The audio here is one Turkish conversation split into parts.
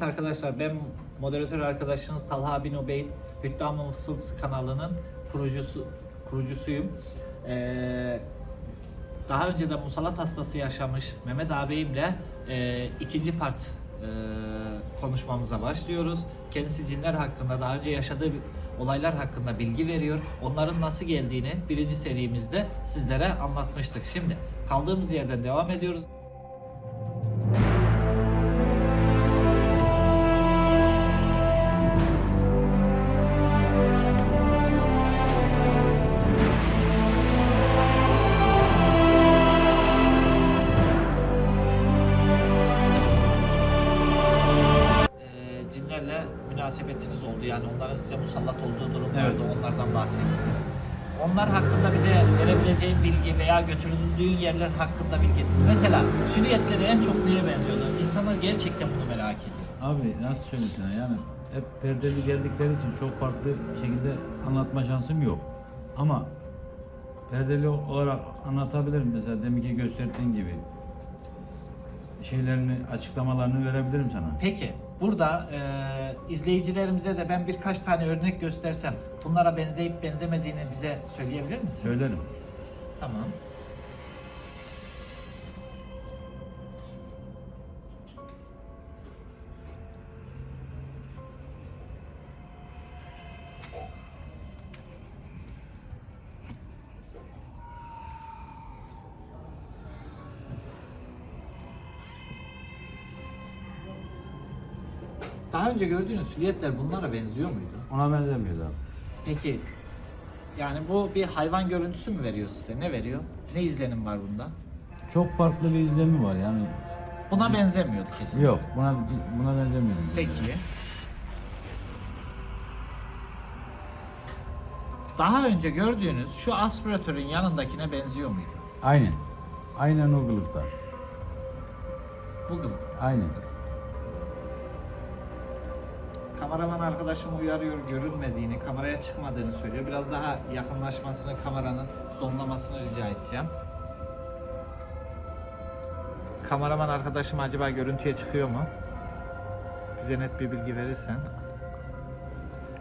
Arkadaşlar ben moderatör arkadaşınız Talha Bin Ubeyd Hüddam Fısıltısı kanalının kurucusu kurucusuyum. Ee, daha önce de musallat hastası yaşamış Mehmet ağabeyimle e, ikinci part e, konuşmamıza başlıyoruz. Kendisi cinler hakkında daha önce yaşadığı olaylar hakkında bilgi veriyor. Onların nasıl geldiğini birinci serimizde sizlere anlatmıştık. Şimdi kaldığımız yerden devam ediyoruz. Münasebetiniz oldu. Yani onların size musallat olduğu durumlarda Evet. onlardan bahsettiniz. Onlar hakkında bize verebileceğin bilgi veya götürüldüğün yerler hakkında bilgi. Mesela süniyetleri en çok neye benziyorlar? İnsanlar gerçekten bunu merak ediyor. Abi nasıl söyleyeyim yani hep perdeli geldikleri için çok farklı şekilde anlatma şansım yok. Ama perdeli olarak anlatabilirim mesela deminki gösterdiğin gibi. Şeylerini, açıklamalarını verebilirim sana. Peki burada e, izleyicilerimize de ben birkaç tane örnek göstersem bunlara benzeyip benzemediğini bize söyleyebilir misiniz? Söylerim. Tamam. Daha önce gördüğünüz silüetler bunlara benziyor muydu? Ona benzemiyor abi. Peki yani bu bir hayvan görüntüsü mü veriyor size? Ne veriyor? Ne izlenim var bunda? Çok farklı bir izlemi var yani. Buna benzemiyordu kesin. Yok buna buna benzemiyor. Peki. Daha önce gördüğünüz şu aspiratörün yanındakine benziyor muydu? Aynen. Aynen o kılıkta. Bu kılık. Aynen. Kameraman arkadaşım uyarıyor görünmediğini, kameraya çıkmadığını söylüyor. Biraz daha yakınlaşmasını, kameranın zonlamasını rica edeceğim. Kameraman arkadaşım acaba görüntüye çıkıyor mu? Bize net bir bilgi verirsen.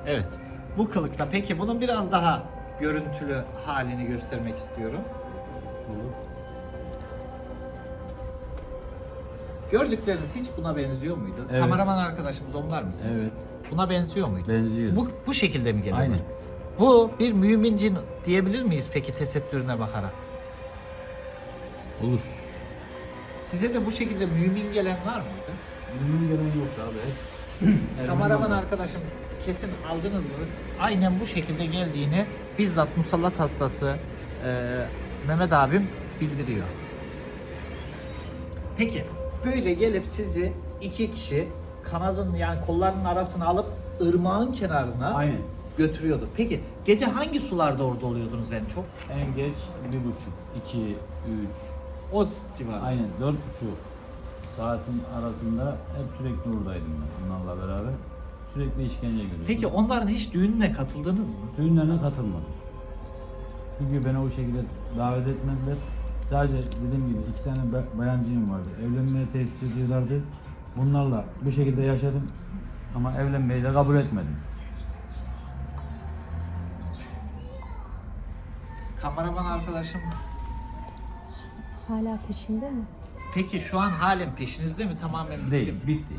Evet. Bu kılıkta. Peki bunun biraz daha görüntülü halini göstermek istiyorum. Gördükleriniz hiç buna benziyor muydu? Evet. Kameraman arkadaşımız onlar mısınız? Evet. Buna benziyor muydu? Benziyor. Bu, bu şekilde mi geliyor? Aynen. Bu bir mümin cin diyebilir miyiz peki tesettürüne bakarak? Olur. Size de bu şekilde mümin gelen var mıydı? Bunun gelen yok abi. Kameraman arkadaşım kesin aldınız mı? Aynen bu şekilde geldiğini bizzat musallat hastası e, Mehmet abim bildiriyor. Peki böyle gelip sizi iki kişi kanadın yani kollarının arasına alıp ırmağın kenarına Aynen. götürüyordu. Peki gece hangi sularda orada oluyordunuz en çok? En geç bir buçuk, iki, üç, O civarı. aynen dört buçuk saatin arasında hep sürekli oradaydım ben onlarla beraber. Sürekli işkence görüyordum. Peki onların hiç düğününe katıldınız mı? Düğünlerine katılmadım. Çünkü beni o şekilde davet etmediler. Sadece dediğim gibi iki tane ba- bayancıyım vardı. Evlenmeye tesis ediyorlardı. Bunlarla bu şekilde yaşadım. Ama evlenmeyi de kabul etmedim. Kameraman arkadaşım. Hala peşinde mi? Peki şu an halen peşinizde mi? Tamamen bitti Değil, bitti.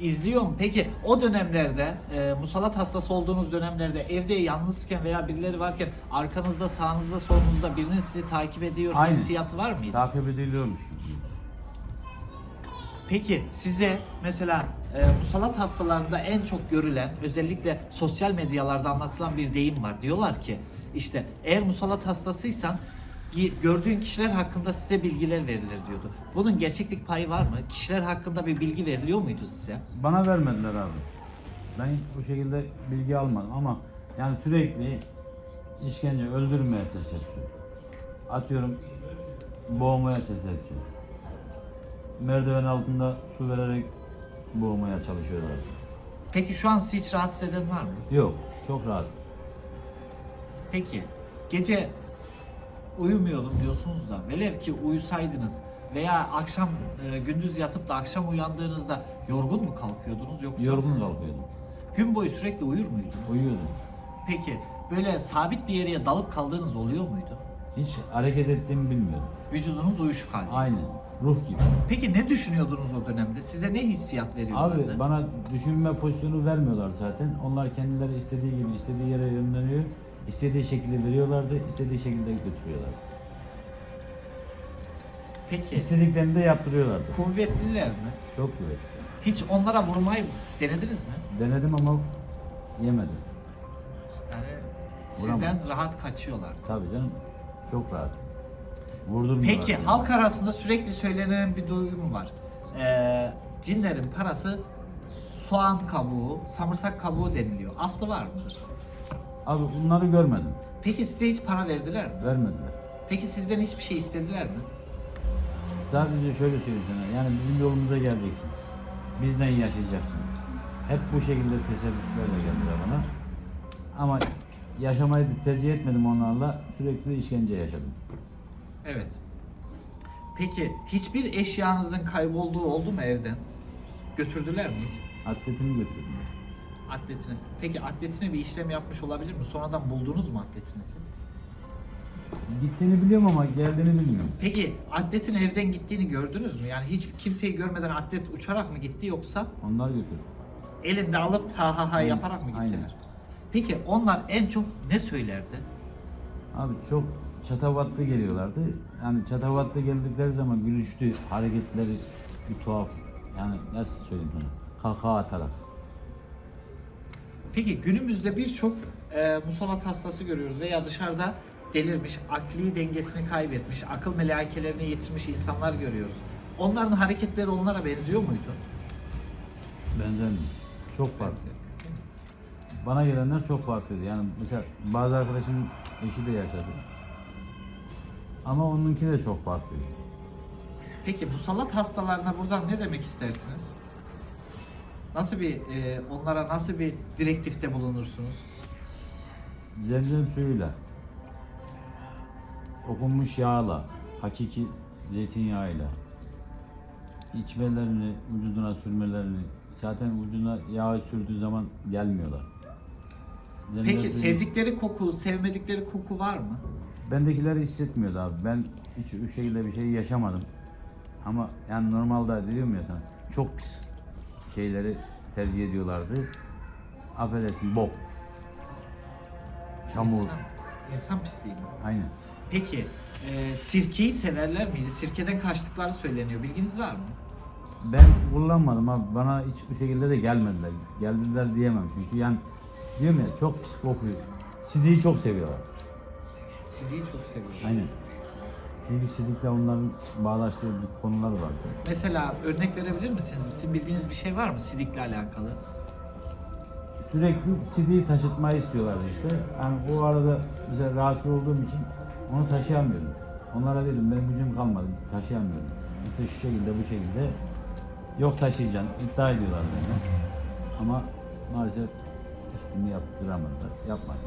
İzliyor mu? Peki o dönemlerde e, musallat hastası olduğunuz dönemlerde evde yalnızken veya birileri varken arkanızda, sağınızda, solunuzda birinin sizi takip ediyor Aynen. hissiyatı var mıydı? Takip ediliyormuş. Peki size mesela e, musallat hastalarında en çok görülen özellikle sosyal medyalarda anlatılan bir deyim var. Diyorlar ki işte eğer musallat hastasıysan gördüğün kişiler hakkında size bilgiler verilir diyordu. Bunun gerçeklik payı var mı? Kişiler hakkında bir bilgi veriliyor muydu size? Bana vermediler abi. Ben o şekilde bilgi almadım ama yani sürekli işkence, öldürmeye teşebbüsü. Atıyorum boğmaya teşebbüsü. Merdiven altında su vererek boğmaya çalışıyorlar. Peki şu an sizi hiç rahatsız eden var mı? Yok, çok rahat. Peki gece uyumuyordum diyorsunuz da velev ki uyusaydınız veya akşam e, gündüz yatıp da akşam uyandığınızda yorgun mu kalkıyordunuz yoksa Yorgun kalkıyordum. gün boyu sürekli uyur muydunuz? Uyuyordum. Peki böyle sabit bir yere dalıp kaldığınız oluyor muydu? Hiç hareket ettiğimi bilmiyordum. Vücudunuz uyuşuk halde. Aynen. Ruh gibi. Peki ne düşünüyordunuz o dönemde? Size ne hissiyat veriyorlardı? Abi bana düşünme pozisyonu vermiyorlar zaten. Onlar kendileri istediği gibi istediği yere yönleniyor. İstediği şekilde veriyorlardı, istediği şekilde götürüyorlar. Peki İstediklerini de yaptırıyorlardı. kuvvetliler mi? Çok kuvvetli. Hiç onlara vurmayı denediniz mi? Denedim ama yemedim. Yani sizden rahat kaçıyorlar. Tabii canım. Çok rahat. Vurdurmuyorlar. Peki beni. halk arasında sürekli söylenen bir duyum var. Ee, cinlerin parası soğan kabuğu, samırsak kabuğu deniliyor. Aslı var mıdır? Abi bunları görmedim. Peki size hiç para verdiler mi? Vermediler. Peki sizden hiçbir şey istediler mi? Sadece şöyle söyleyeyim sana. Yani bizim yolumuza geleceksiniz. Bizden yaşayacaksın. Hep bu şekilde tesebbüslerle geldiler bana. Ama yaşamayı tercih etmedim onlarla. Sürekli işkence yaşadım. Evet. Peki hiçbir eşyanızın kaybolduğu oldu mu evden? Götürdüler mi? Atletimi götürdüm. Atletini. Peki atletine bir işlem yapmış olabilir mi? Sonradan buldunuz mu atletinizi? Gittiğini biliyorum ama geldiğini bilmiyorum. Peki atletin evden gittiğini gördünüz mü? Yani hiç kimseyi görmeden atlet uçarak mı gitti yoksa Onlar götürdü. elinde alıp ha ha ha Aynen, yaparak mı gittiler? aynen. Peki onlar en çok ne söylerdi? Abi çok çatavatlı geliyorlardı. Yani çatavatlı geldikleri zaman gülüşlü hareketleri bir tuhaf. Yani nasıl söyleyeyim sana? Kahkaha atarak. Peki günümüzde birçok e, musallat hastası görüyoruz veya dışarıda delirmiş, akli dengesini kaybetmiş, akıl melekelerini yitirmiş insanlar görüyoruz. Onların hareketleri onlara benziyor muydu? Benzemiyor. Çok farklı. Bana gelenler çok farklıydı. Yani mesela bazı arkadaşımın eşi de yaşadı. Ama onunki de çok farklıydı. Peki musallat hastalarına buradan ne demek istersiniz? Nasıl bir e, onlara nasıl bir direktifte bulunursunuz? Zemzem suyuyla, okunmuş yağla, hakiki zeytinyağıyla içmelerini, vücuduna sürmelerini, zaten vücuduna yağ sürdüğü zaman gelmiyorlar. Zemzem Peki suyu- sevdikleri koku, sevmedikleri koku var mı? Bendekileri hissetmiyordu abi. Ben hiç o şekilde bir şey yaşamadım. Ama yani normalde diyorum ya sana çok pis şeyleri tercih ediyorlardı. Affedersin bok. Çamur. İnsan, insan pisliği mi? Aynen. Peki e, sirkeyi severler miydi? Sirkeden kaçtıkları söyleniyor. Bilginiz var mı? Ben kullanmadım abi. Bana hiç bu şekilde de gelmediler. Geldiler diyemem çünkü yani diyorum ya çok pis kokuyor. Sidiği çok seviyorlar. Sidiği çok seviyor. Aynen. Çünkü sidikle onların bağlaştığı bir konular vardı. Mesela örnek verebilir misiniz? Sizin bildiğiniz bir şey var mı sidikle alakalı? Sürekli CD'yi taşıtmayı istiyorlardı işte. Yani o arada bize rahatsız olduğum için onu taşıyamıyordum. Onlara dedim ben gücüm kalmadı, taşıyamıyorum. İşte şu şekilde bu şekilde yok taşıyacaksın, iddia ediyorlar beni. Ama maalesef üstümü yaptıramadılar, yapmadım.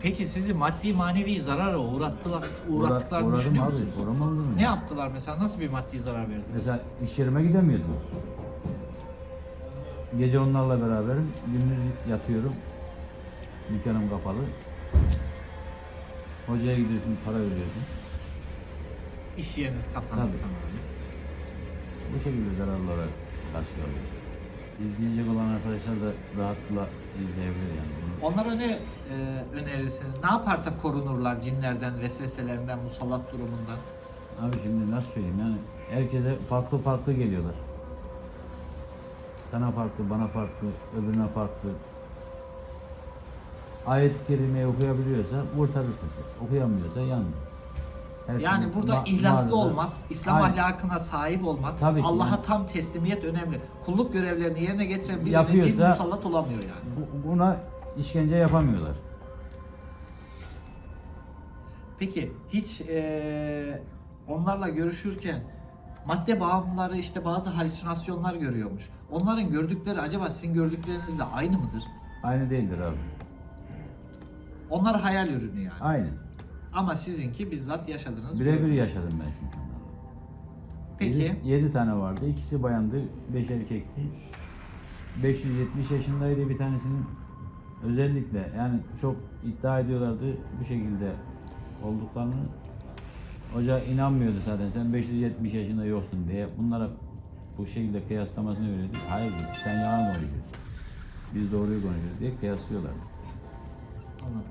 Peki sizi maddi manevi zarara uğrattılar, Uğra- uğrattıklarını uğradım düşünüyor abi, musunuz? uğramaz olur mu? Ne yaptılar mesela? Nasıl bir maddi zarar verdiler? Mesela iş yerime gidemiyordum. Gece onlarla beraberim, gündüz yatıyorum. Dükkanım kapalı. Hocaya gidiyorsun, para ödüyorsun. İş yeriniz kapandı Tabii. tamamen. Bu şekilde zararlara karşı alıyoruz. İzleyecek olan arkadaşlar da rahatlıkla izleyebilir yani. Onlara ne e, önerirsiniz? Ne yaparsa korunurlar cinlerden, vesveselerinden, musallat durumundan? Abi şimdi nasıl söyleyeyim yani herkese farklı farklı geliyorlar. Sana farklı, bana farklı, öbürüne farklı. Ayet-i Kerime'yi okuyabiliyorsa kurtarır. Okuyamıyorsa yandı. Her Yani burada ma- ihlaslı mağarada- olmak, İslam Aynen. ahlakına sahip olmak, Tabii ki Allah'a yani. tam teslimiyet önemli. Kulluk görevlerini yerine getiren birine Yapıyorsa- cin musallat olamıyor yani. Bu- Buna işkence yapamıyorlar. Peki hiç eee, onlarla görüşürken madde bağımlıları işte bazı halüsinasyonlar görüyormuş. Onların gördükleri acaba sizin gördüklerinizle aynı mıdır? Aynı değildir abi. Onlar hayal ürünü yani. Aynı. Ama sizinki bizzat yaşadınız. Birebir gördünüz. yaşadım ben çünkü. Peki. 7, tane vardı. İkisi bayandı, 5 erkekti. 570 yaşındaydı bir tanesinin. Özellikle yani çok iddia ediyorlardı bu şekilde olduklarını. Hoca inanmıyordu zaten sen 570 yaşında yoksun diye. Bunlara bu şekilde kıyaslamasını öğretti. Hayır dedi, sen yalan konuşuyorsun. Biz doğruyu konuşuyoruz diye kıyaslıyorlar. Anladım.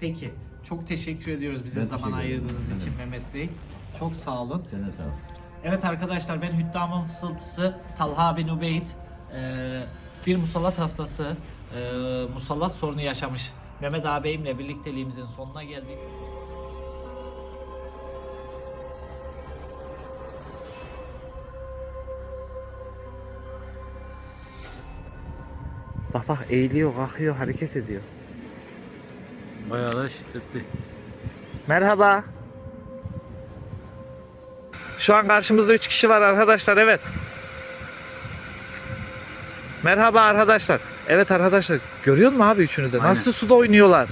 Peki. Çok teşekkür ediyoruz bize Ben zaman ayırdığınız Evet. için Mehmet Bey. Çok sağ olun. Sen de sağ ol. Evet arkadaşlar ben Hüddam'ın fısıltısı Talha bin Ubeyd Ee, bir musallat hastası ee, musallat sorunu yaşamış Mehmet ağabeyimle birlikteliğimizin sonuna geldik. Bak bak eğiliyor, kalkıyor, hareket ediyor. Bayağı da şiddetli. Merhaba. Şu an karşımızda 3 kişi var arkadaşlar evet. Merhaba arkadaşlar. Evet arkadaşlar görüyor musun abi üçünü de? Aynen. Nasıl suda oynuyorlar?